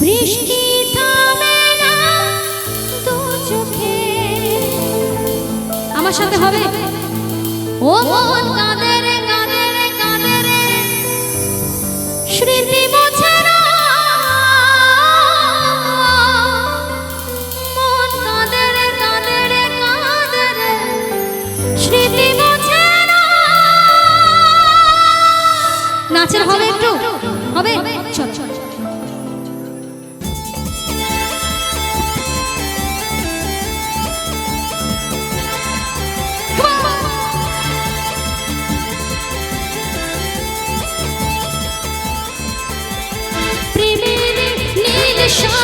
বৃষ্টি আমার সাথে হবে? ও মন কাঁদে রে স্মৃতি show.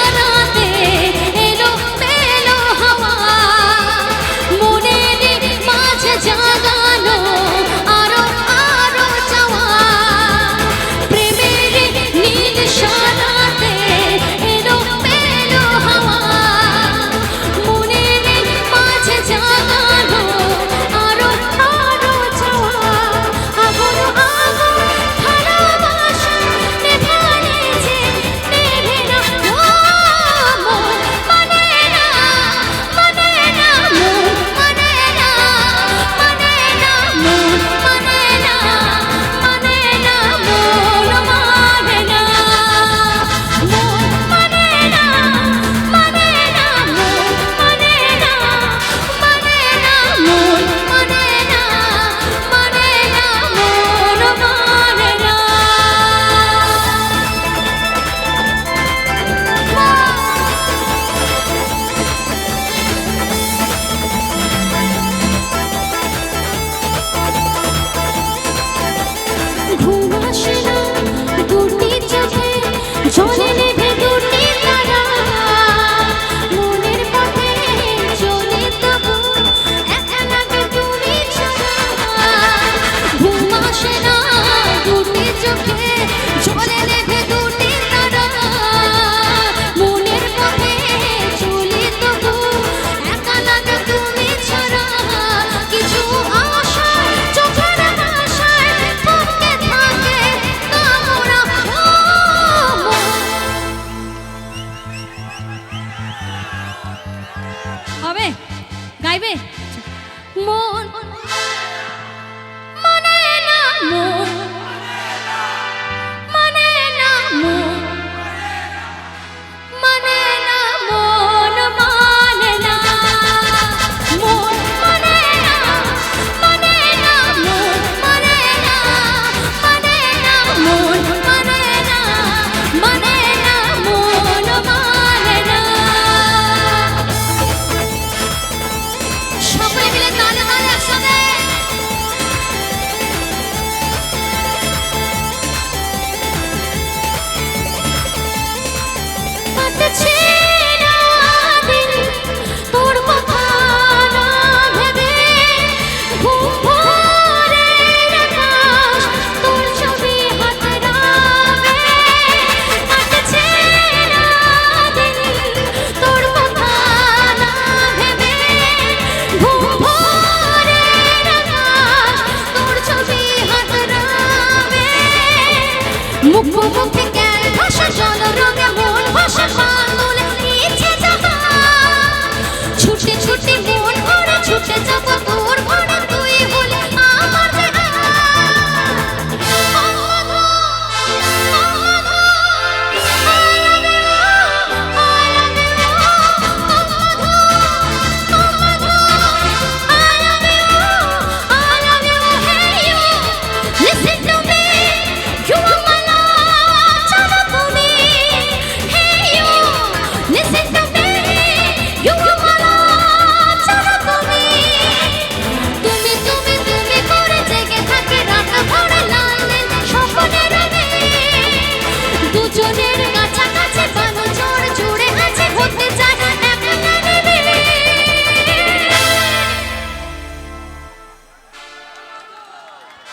হবে? গাইবে? মন মনে না মন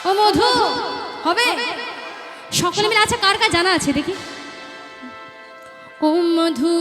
ও মধু হবে? সকলে মিলে আছে কার কার জানা আছে দেখি? ও মধু